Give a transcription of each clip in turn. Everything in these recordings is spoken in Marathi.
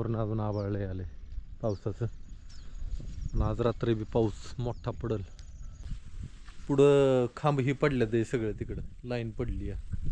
समोरून अजून आबाळले आले पावसाचं. आणि आज रात्री बी पाऊस मोठा पडल. पुढं खांब ही पडल्या ते सगळं तिकडं. लाईन पडली आहे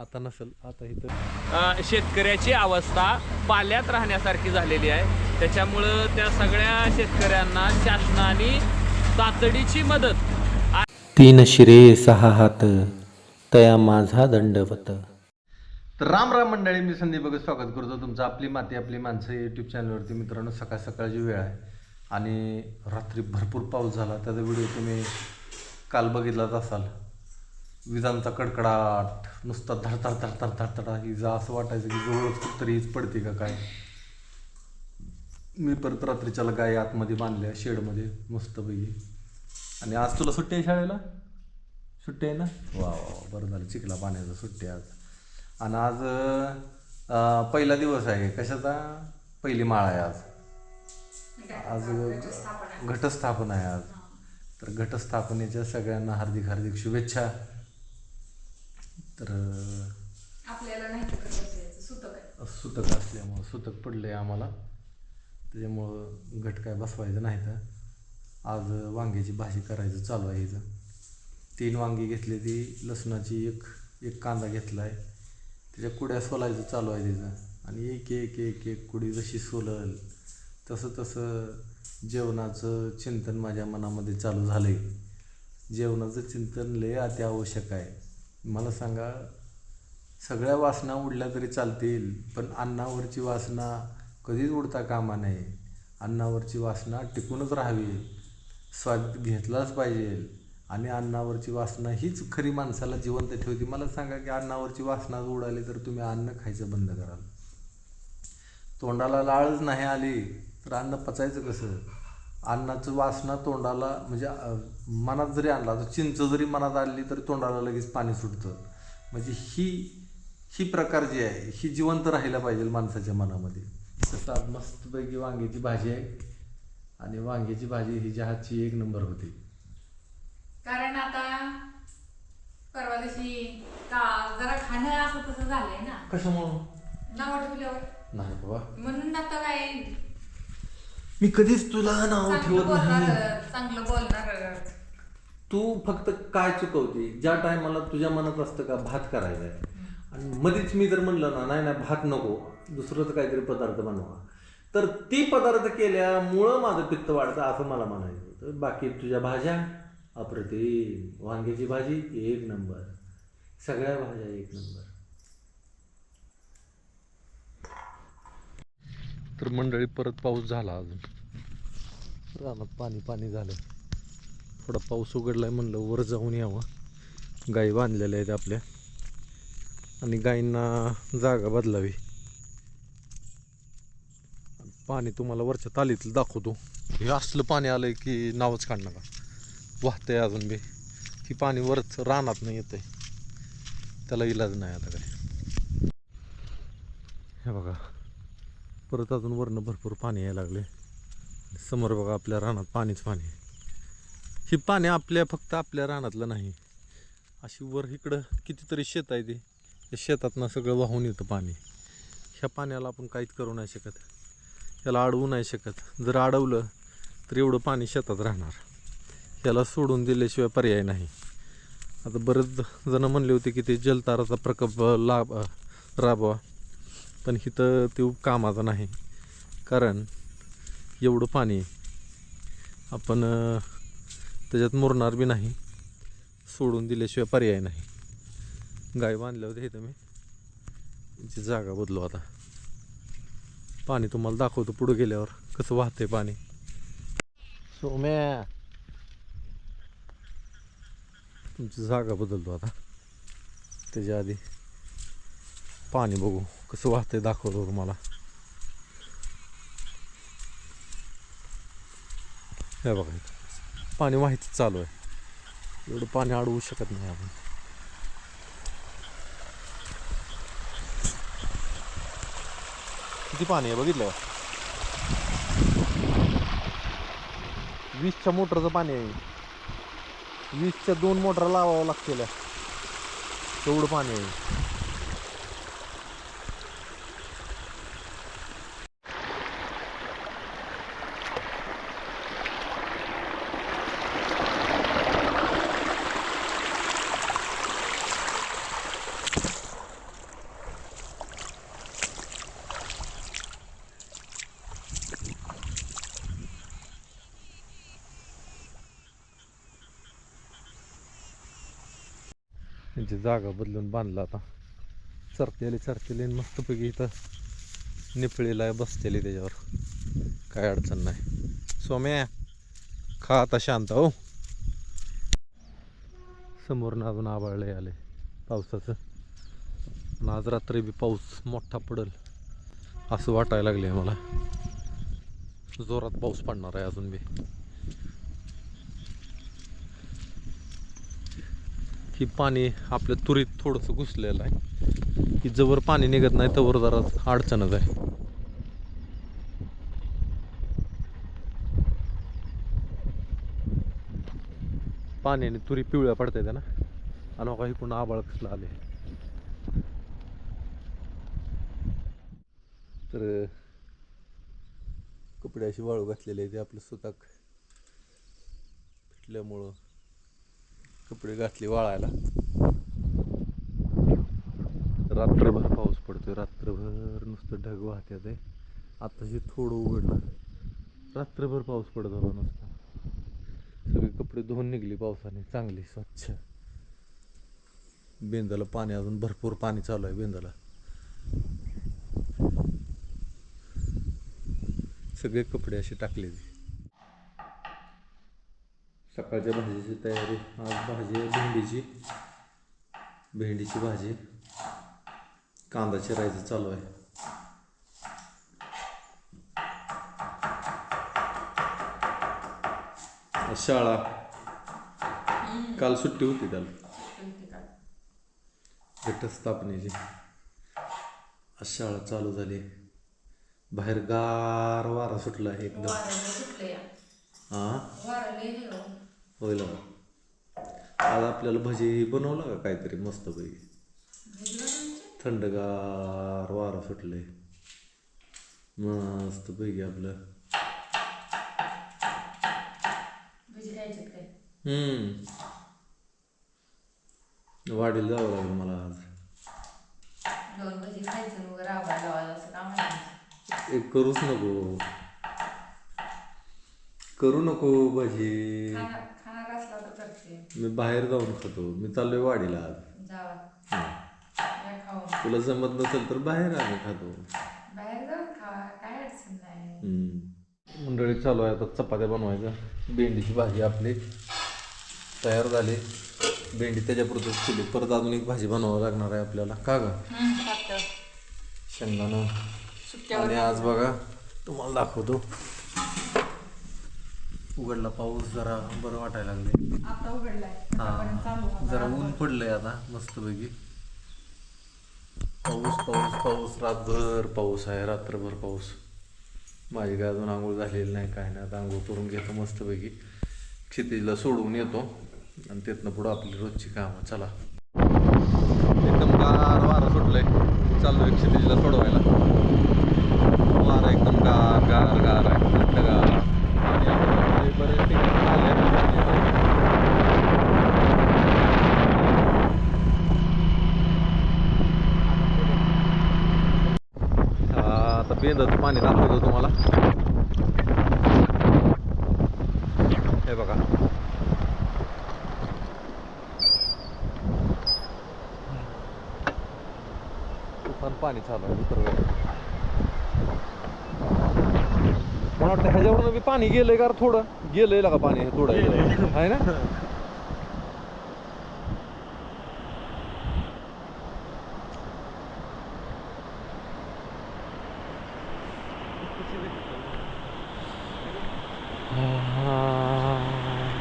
आता नसेल आता इथं. शेतकऱ्याची अवस्था पाल्यात राहण्यासारखी झालेली आहे. त्याच्यामुळं त्या सगळ्या शेतकऱ्यांना शासनाने तातडीची मदत. तीन शिरे सहा हात तया माझा दंडवत. तर राम राम मंडळी मी संदीप बघत स्वागत करतो तुमचं आपली माती आपली माणसं यूट्यूब चॅनलवरती मित्रांनो सकाळ सकाळची वेळ आहे आणि रात्री भरपूर पाऊस झाला. त्याचा व्हिडिओ तुम्ही काल बघितलाच असाल. विजांचा कडकडाट नुसता धडधड धडधड धडधडा. ही जा असं वाटायचं की जवळच तरी हीच पडते का काय? मी परत रात्रीच्याला गाय आतमध्ये बांधल्या शेडमध्ये मस्तपैकी. आणि आज तुला सुट्टी आहे शाळेला? सुट्टी आहे ना? वा वा वा, बरं झालं. चिखला पाण्याचं सुट्टी आहे आज. आणि आज पहिला दिवस आहे. कशाचा? पहिली माळ आहे आज. आज घटस्थापना आहे आज. तर घटस्थापनेच्या सगळ्यांना हार्दिक हार्दिक शुभेच्छा. तर आपल्याला नाही सुतक आहे. सुतक असल्यामुळं सुतक पडले आम्हाला. त्याच्यामुळं घट काय बसवायचं नाही तर. आज वांग्याची भाजी करायचं चालू आहे इथं. तीन वांगी घेतली ती लसणाची एक एक कांदा घेतला आहे त्याच्या कुड्या सोलायचं चालू आहे तिचं. आणि एक एक एक एक कुडी जशी सोलल तसं तसं जेवणाचं चिंतन माझ्या मनामध्ये चालू झालं आहे जेवणाचं चिंतन लय अति आवश्यक आहे. मला सांगा सगळ्या वासना उडल्या तरी चालतील पण अन्नावरची वासना कधीच उडता कामा नये. अन्नावरची वासना टिकूनच राहावी. स्वाद घेतलाच पाहिजे. आणि अन्नावरची वासना हीच खरी माणसाला जिवंत ठेवते. मला सांगा की अन्नावरची वासना उडाली तर तुम्ही अन्न खायचं बंद कराल. तोंडाला लाळच नाही आली तर अन्न पचायचं कसं? अन्नाचं वासना तोंडाला म्हणजे मनात जरी आणला तर चिंच जरी मनात आणली तरी तोंडाला लगेच पाणी सुटतं. म्हणजे ही ही प्रकार जी आहे ही जिवंत राहायला पाहिजे माणसाच्या मनामध्ये. तसं आज मस्तपैकी वांग्याची भाजी आहे. आणि वांग्याची भाजी ही हातची एक नंबर होती. कारण आता परवा दिवशी का जरा खाणं असं तसं झालंय ना. कशामुळं? नाव ठेवल्यावर नाही बाबा. म्हणून आता काय? मी कधीच तुला नाव चांगलं ठेवत नाही. बोलणार चांगलं बोलणार. तू फक्त काय चुकवते? ज्या टायमाला तुझ्या मनात असतं का भात करायचा आहे आणि मध्येच मी जर म्हणलं ना नाही नाही भात नको. दुसरंच काहीतरी पदार्थ बनवा. तर ती पदार्थ केल्यामुळं माझं पित्त वाढतं असं मला म्हणायचं होतं. बाकी तुझ्या भाज्या? अप्रतिम. वांग्याची भाजी एक नंबर. सगळ्या भाज्या एक नंबर. तर मंडळी परत पाऊस झाला अजून. रानात पाणी पाणी झालं. थोडा पाऊस उघडलाय म्हणलं वर जाऊन यावं. गाई बांधलेल्या आहेत आपल्या. आणि गायींना जागा बदलावी. पाणी तुम्हाला वरच्या तालीतलं दाखवतो. हे असलं पाणी आलंय की नावच काढणार वाहतंय अजून बी. ही पाणी वरच रानात नाही आहे त्याला इलाज नाही आता काय हे बघा. परत अजून वरनं भरपूर पाणी यायला लागले समोर बघा आपल्या रानात पाणीच पाणी ही पाणी आपल्या फक्त आपल्या रानातलं नाही. अशी वर इकडं कितीतरी शेत आहे ते. त्या शेतातनं सगळं वाहून येतं पाणी. ह्या पाण्याला आपण काहीच करू नाही शकत. याला अडवू नाही शकत. जर अडवलं तर एवढं पाणी शेतात राहणार. याला सोडून दिल्याशिवाय पर्याय नाही. आता बरेच जण म्हणले होते की ते जलताराचा प्रकल्प लाभ राबवा. पण इथं ते कामाचं नाही. कारण एवढं पाणी आपण त्याच्यात मुरणार बी नाही. सोडून दिल्याशिवाय पर्याय नाही. गाय बांधल्या होत्या इथं मी जागा बदलू आता. पाणी तुम्हाला दाखवतो पुढे गेल्यावर. कसं वाहतंय पाणी. सोम्या तुमची जागा बदलतो आता. त्याच्या आधी पाणी बघू कसं वाहतंय दाखवतो तुम्हाला. हे बघा पाणी वाहायचं चालू आहे. एवढं पाणी अडवू शकत नाही आपण. किती पाणी आहे बघितलं? वीसच्या मोटरचं पाणी आहे. वीसच्या दोन मोटर लावावं लागतील. तेवढं पाणी आहे. त्यांची जागा बदलून बांधला आता. चरतेली चरतेली आणि मस्तपैकी इथं निपळीला आहे, बसतेली त्याच्यावर. काय अडचण नाही. सोम्या खा आता शांत हो. समोरनं अजून आबाळले आले पावसाचं. आज रात्री बी पाऊस मोठा पडल. असं वाटायला लागले मला. जोरात पाऊस पडणार आहे अजून बी. की पाणी आपल्या तुरीत थोडंसं घुसलेलं आहे. की जवळ पाणी निघत नाही तवर जरा अडचणच आहे. पाण्याने तुरी पिवळ्या पडतायत ना? आणि बघा इकडून आबाळ कसला आले तर कपडे अशी वाळू घातलेले आहे ते आपलं सुताक फिटल्यामुळं कपडे घातले वाळायला. रात्रभर पाऊस पडतोय रात्रभर नुसतं ढग वाहत्यात आहे आताशी थोडं उघडलं. रात्रभर पाऊस पडत होता नुसता. सगळे कपडे धुवून निघले पावसाने चांगले स्वच्छ. बेंदाला पाणी अजून भरपूर पाणी चालू आहे बेंदाला. सगळे कपडे असे टाकले सकाळच्या भाजीची तयारी आज भाजी आहे भेंडीची. भेंडीची भाजी. कांदा चिरायचं चालू आहे. आज शाळा. काल सुट्टी होती त्याला. घटस्थापनेची. आज शाळा चालू झाली. बाहेर गार वारा सुटला आहे एकदम हो. होईल आज आपल्याला भजी बनवलं का काहीतरी मस्त पैकी? थंडगार वारा सुटले मस्त पैकी आपलं हम्म. वाडीला जावं लागेल मला आज. एक करूच नको. करू नको भजी. मी बाहेर जाऊन खातो. मी चाललोय वाडीला आज. जावा. या खाऊन. तुला जमत नसेल तर बाहेर आम्ही खातो. बाहेर जाऊन खा. काय अडचण नाही. हम्म. मंडळी चालू आहे आता चपात्या बनवायचं. भेंडीची भाजी आपली तयार झाली. भेंडी त्याच्यापुरतं केली परत अजून एक भाजी बनवावं लागणार आहे आपल्याला. का ग? शेंगदाणं. आणि आज बघा तुम्हाला दाखवतो. उघडला पाऊस जरा बरं वाटायला लागले आता उघडलाय. चालू हा. जरा ऊन पडलंय आता मस्तपैकी. पाऊस पाऊस पाऊस रातभर पाऊस आहे रात्रभर पाऊस. माझी काय अजून आंघोळ झालेली नाही काय नाही. आता आंघोळ करून घेतो मस्तपैकी. क्षितिजला सोडून येतो. आणि तिथनं पुढं आपली रोजची कामं. चला. एकदम गार वारा सुटलंय. चाललोय क्षितिजला सोडवायला. वारा एकदम गार गार गार आहे. थंड गार. आणि आपण बरेच ठिकाणी आले आता बेंदाचं पाणी दाखवतो तुम्हाला. हे बघा. तुफान पाणी चालू आहे उतरवायला मला वाटतं ह्याच्यावरून बी पाणी गेलंय का थोडं. थोडं गेलंय का पाणी हे थोडं आहे ना?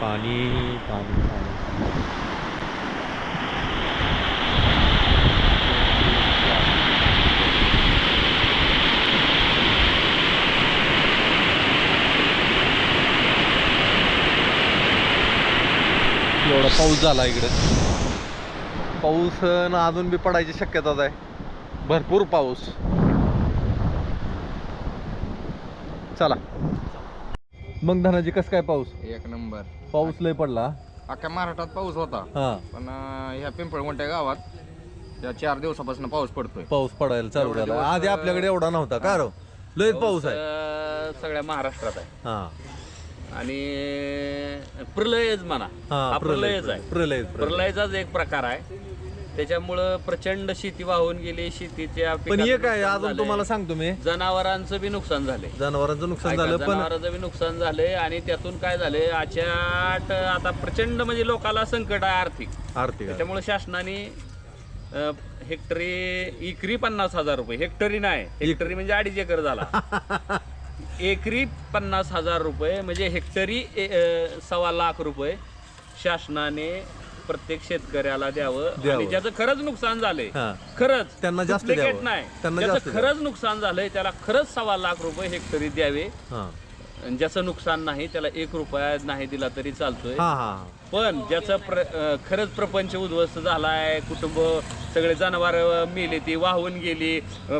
पाणी पाणी पाणी एवढा पाऊस झाला इकडे. पाऊस ना अजून बी पडायची शक्यताच आहे. भरपूर पाऊस. चला. मग धनाजी कस काय पाऊस? एक नंबर. पाऊस लय पडला. अख्ख्या महाराष्ट्रात पाऊस होता. हा. पण अं, ह्या पिंपळवंट्या गावात या चार दिवसापासून पाऊस पडतोय. पाऊस पडायला चालू झाला. आधी आपल्याकडे एवढा नव्हता. का रो? लय पाऊस आहे. अं, सगळ्या महाराष्ट्रात आहे. हा. आणि प्रलयच म्हणा. हा प्रलयच आहे. प्रलय प्रलय. प्रलयाचाच एक प्रकार आहे. त्याच्यामुळं प्रचंड शेती वाहून गेली शेतीच्या पण पिकाचं एक आहे नुकसान अजून झालंय. तुम्हाला सांगतो मी. जनावरांचं बी नुकसान झालंय. जनावरांचं नुकसान झालं पण जनावरांचं बी नुकसान झालंय आणि त्यातून काय झालंय आचाट आता प्रचंड म्हणजे लोकाला संकट आहे आर्थिक. आर्थिक आहे. त्याच्यामुळे शासनाने अ, हेक्टरी एकरी पन्नास हजार रुपये. हेक्टरी नाही हेक्टरी म्हणजे अडीच एकर झाला. एकरी पन्नास हजार रुपये म्हणजे हेक्टरी सव्वा लाख रुपये शासनाने प्रत्येक शेतकऱ्याला द्यावं. आणि ज्याचं खरंच नुकसान झालंय. खरंच. त्यांना जास्त. नाही. जास्त खरंच नुकसान झालंय त्याला खरंच सव्वा लाख रुपये हेक्टरी द्यावे. आणि ज्याचं नुकसान नाही त्याला एक रुपया नाही दिला तरी चालतोय. पण ज्याचं प्र खरंच प्रपंच उद्ध्वस्त झालाय कुटुंब सगळे जनावर मेले ती वाहून गेली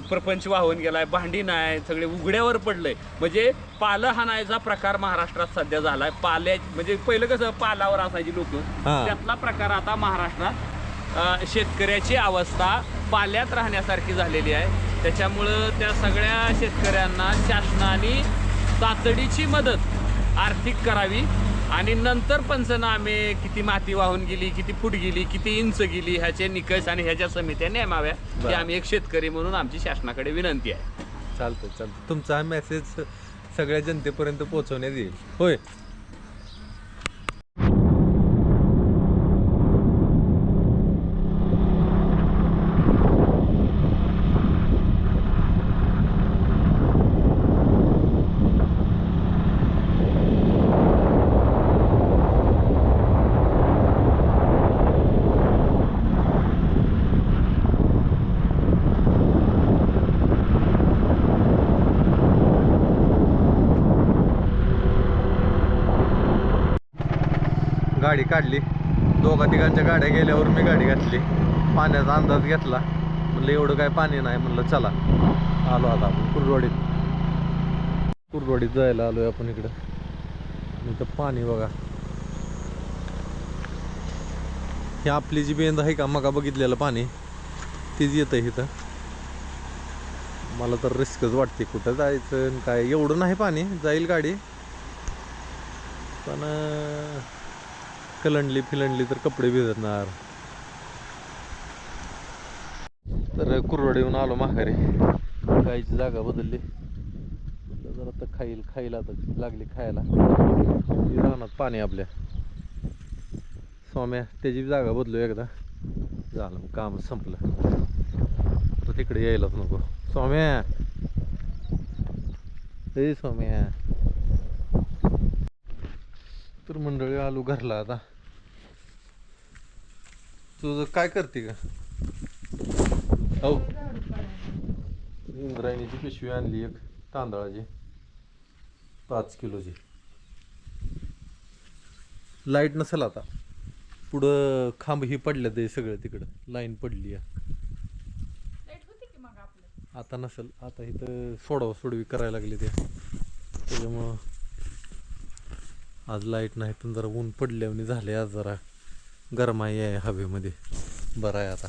प्रपंच वाहून गेलाय भांडी नाही सगळे उघड्यावर पडलंय. म्हणजे पालं हाणायचा प्रकार महाराष्ट्रात सध्या झालाय. पाल्या म्हणजे पहिलं कसं पालावर असायची लोक. त्यातला प्रकार आता महाराष्ट्रात शेतकऱ्याची अवस्था पाल्यात राहण्यासारखी झालेली आहे. त्याच्यामुळं त्या सगळ्या शेतकऱ्यांना शासनाने तातडीची मदत आर्थिक करावी. आणि नंतर पंचनामे किती माती वाहून गेली किती फूट गेली किती इंच गेली ह्याचे निकष आणि ह्याच्या समित्या नेमाव्या बरं. आम्ही एक शेतकरी म्हणून आमची शासनाकडे विनंती आहे. चालतं चालतं तुमचा हा मेसेज सगळ्या जनतेपर्यंत पोहोचवण्यात येईल. होय. गाडी काढली. दोघा तिघांच्या गाड्या गेल्यावर मी गाडी घातली. पाण्याचा अंदाज घेतला. म्हणलं एवढं काय पाणी नाही. म्हणलं चला. आलो आता आपण कुरडोडीत कुरडोडीत जायला आलोय आपण इकडं. आणि इथं पाणी बघा. ही आपली जी बेंद आहे का मगा बघितलेलं पाणी तीच येतं इथं. मला तर रिस्कच वाटते कुठं जायचं आणि काय. एवढं नाही पाणी जाईल गाडी. पण कलंडली फिलंडली तर कपडे भिजणार. तर कुरवड येऊन आलो माघारी. गायची जागा बदलली. जरा तर खाईल खाईल आता लागली खायला. राहणार पाणी आपल्या. स्वाम्या त्याची बी जागा बदलू एकदा. झालं मग काम संपलं. तर तिकडे यायलाच नको. स्वाम्या! ए स्वाम्या! तर मंडळी आलो घरला आता. तुझं काय करते का हो इंद्रायणीची पिशवी आणली एक तांदळाची. पाच किलोची. लाइट नसेल आता. पुढं खांब ही पडल्या ते सगळं तिकडं. लाईन पडली आहे लेट होती की मग आपलं? आता नसेल. आता इथं सोडवा सोडवी करायला लागली ते. त्याच्यामुळं आज लाइट नाही पण जरा ऊन पडल्याने झाले आज जरा. गरमाई आहे हवेमध्ये. बरं आहे आता.